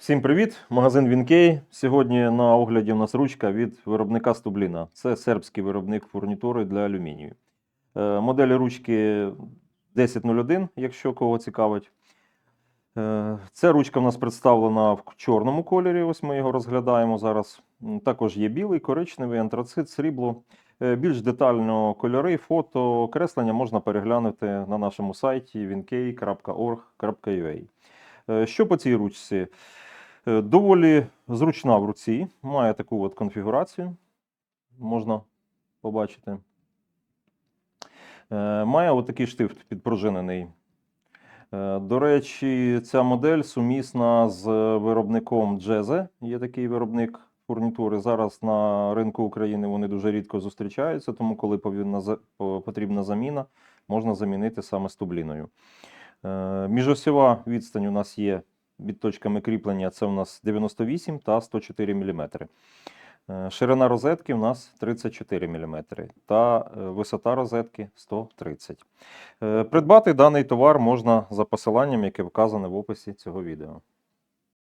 Всім привіт! Магазин Вінкей. Сьогодні на огляді у нас ручка від виробника Стубліна. Це сербський виробник фурнітури для алюмінію. Е, Моделі ручки 1001, якщо кого цікавить. Е, Ця ручка в нас представлена в чорному кольорі. Ось ми його розглядаємо зараз. Також є білий, коричневий, антрацит, срібло. Е, Більш детально кольори, фото, креслення можна переглянути на нашому сайті vinkei.org.ua. Е, Що по цій ручці? Е, Доволі зручна в руці, має таку от конфігурацію, можна побачити. Е, Має отакий штифт підпружинений. Е, До речі, ця модель сумісна з виробником Джезе. Є такий виробник фурнітури. Зараз на ринку України вони дуже рідко зустрічаються, тому коли потрібна заміна, можна замінити саме стубліною. Міжосьова відстань у нас є від точками кріплення це у нас 98 та 104 мм. Ширина розетки у нас 34 мм та е, висота розетки 130 Е, Придбати даний товар можна за посиланням, яке вказане в описі цього відео.